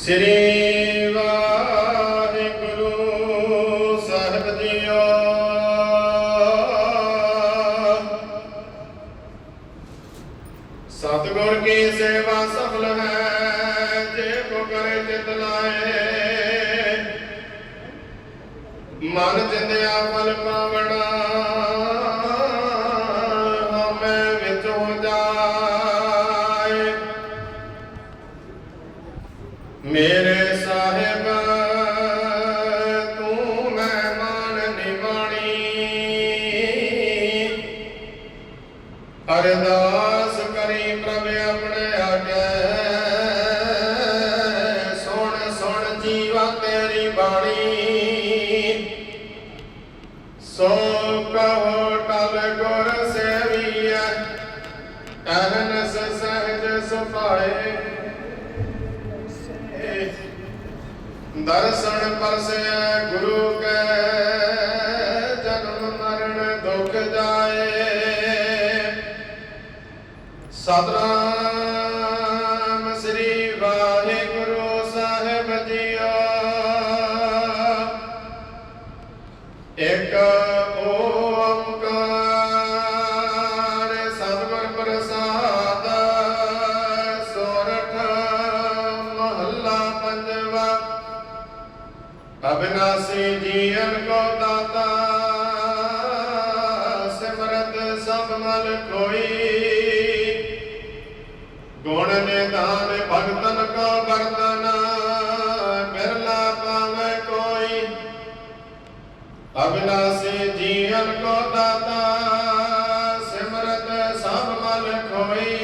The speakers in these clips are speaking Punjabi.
ਸ੍ਰੀ ਵਾਹਿਗੁਰੂ ਸਾਹਿਬ ਜੀਓ। ਸਤਿਗੁਰ ਕੀ ਸੇਵਾ ਸਫਲ ਹੈ, ਜੇ ਕੋ ਕਰੇ ਚਿਤ ਲਾਏ। ਮਨ ਚਿੰਦਿਆ ਫਲ ਪਾਵਣਾ ਅਰਦਾਸ ਕਰੀ ਪ੍ਰਭ ਆਪਣੇ ਆਗੇ। ਸੁਣ ਸੁਣ ਜੀਵਾ ਤੇਰੀ ਬਾਣੀ। ਸੋ ਕਹੋ ਟਲ ਗੁਰ ਸੇਵੀਐ ਅਹਨਸ ਸਹਿਜ ਸੁਭਾਏ। ਦਰਸ਼ਨ ਪਰਸੈ ਗੁਰੂ ਕੈ। ਸਤਨਾਮ ਸ੍ਰੀ ਵਾਹਿਗੁਰੂ ਸਾਹਿਬ ਜੀਓ। ਇੱਕ ਓੰਕਾਰ ਸਤਿਗੁਰ ਪ੍ਰਸਾਦ, ਸੋਰਠ ਮਹੱਲਾ ਪੰਜਵਾ। ਅਬਿਨਾਸੀ ਜੀਵਨ ਕੋ ਅਬਿਨਾਸੀ ਜੀਵਨ ਕੋ ਦਾਤਾ, ਸਿਮਰਤ ਸਭ ਮਲ ਖੋਈ।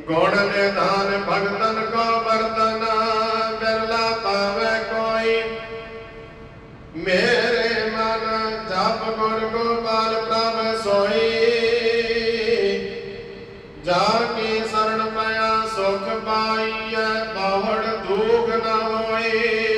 ਗੁਣ ਨਿਧਾਨ ਭਗਤਨ ਕੋ ਵਰਤਨ, ਬਿਰਲਾ ਪਾਵੇ ਕੋਈ। ਮੇਰੇ ਮਨ ਜਪ ਗੁਰ ਗੋਪਾਲ ਪ੍ਰਭ ਸੋਈ। ਜਾਰ ਕੀ ਸਰਣ ਪਿਆ ਸੁਖ ਪਾਈਐ, ਬਾਹੜ ਦੁਖ ਨ ਹੋਈ।